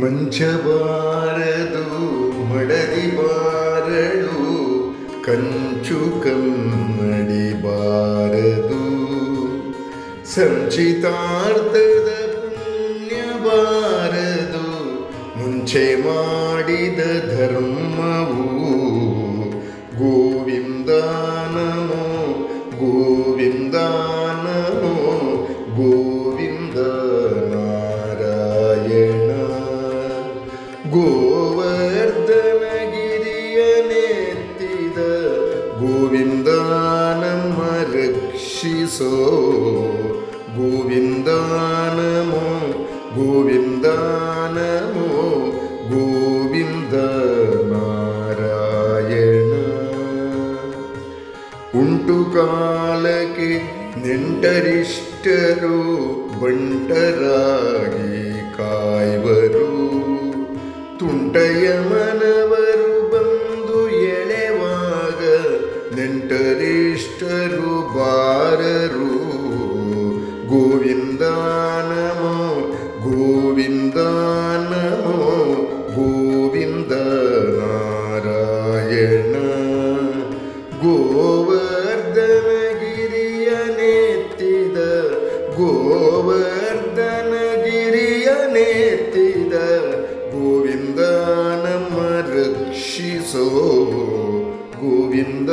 ಮಂಚಬಾರದು ಮಡದಿಬಾರಳು ಕಂಚು ಕನ್ನಡಿಬಾರದು ಸಂಚಿತಾರ್ಥದ ಪುಣ್ಯಬಾರದು ಮುಂಚೆ ಮಾಡಿದ ಧರ್ಮವು ಗೋವಿಂದ ನಮೋ ಗೋವಿಂದ ഗോവർദ്ധനഗിരിയനെത്തിത ഗോവിന്ദാനമ്മ രക്ഷിസോ ഗോവിന്ദാനമോ ഗോവിന്ദാനമോ ഗോവിന്ദ നാരായണ ಯಮನವರು ಬಂದು ಎಳೆವಾಗ ನೆಂಟರಿಷ್ಟರು ಬಾರರು ಗೋವಿಂದ ನಮೋ ಗೋವಿಂದ ನಮೋ ಗೋವಿಂದ ನಾರಾಯಣ ಗೋವರ್ಧನಗಿರಿಯ ನೆತ್ತಿದ ಗೋವರ್ಧನಗಿರಿಯ ನೆತ್ತಿದ रक्षिसो गोविन्द